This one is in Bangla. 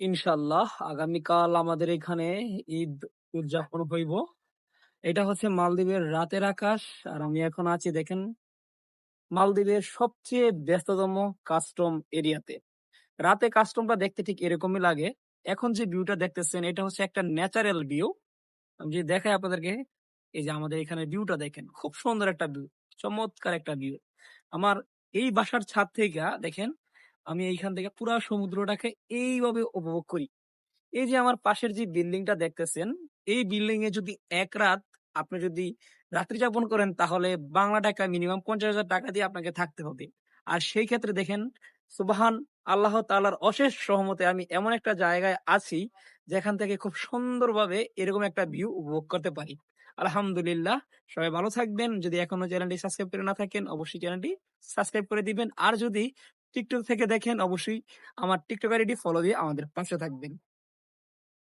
ইনশাল্লাহ আগামীকাল আমাদের এখানে ঈদ উদযাপন হইব। এটা হচ্ছে মালদ্বীপের রাতের আকাশ, আর আমি এখন আছি দেখেন মালদ্বীপের সবচেয়ে ব্যস্ততম কাস্টম এরিয়াতে। রাতে কাস্টমটা দেখতে ঠিক এরকমই লাগে। এখন যে ভিউটা দেখতেছেন, এটা হচ্ছে একটা ন্যাচারাল ভিউ আমি যদি দেখাই আপনাদেরকে, এই যে আমাদের এখানে ভিউটা দেখেন, খুব সুন্দর একটা ভিউ চমৎকার একটা ভিউ আমার এই বাসার ছাদ থেকে দেখেন আমি এইখান থেকে পুরা সমুদ্রটাকে এইভাবে উপভোগ করি। এই যে আমার পাশের যে বিল্ডিংটা দেখতেছেন, এই বিল্ডিং এ যদি এক রাত আপনি যদি রাত্রি যাপন করেন, তাহলে বাংলা টাকা মিনিমাম পঞ্চাশ হাজার টাকা দিয়ে আপনাকে থাকতে হবে। আর সেই ক্ষেত্রে দেখেন, সুবাহান আল্লাহ তাআলার অশেষ সহমতে আমি এমন একটা জায়গায় আছি, যেখান থেকে খুব সুন্দরভাবে এরকম একটা ভিউ উপভোগ করতে পারি। আলহামদুলিল্লাহ, সবাই ভালো থাকবেন। যদি এখনও চ্যানেলটি সাবস্ক্রাইব করে না থাকেন, অবশ্যই চ্যানেলটি সাবস্ক্রাইব করে দিবেন। আর যদি টিকটক থেকে দেখেন অবশ্যই আমার টিকটক আইডি ফলো দিয়ে আমাদের পাশে থাকবেন।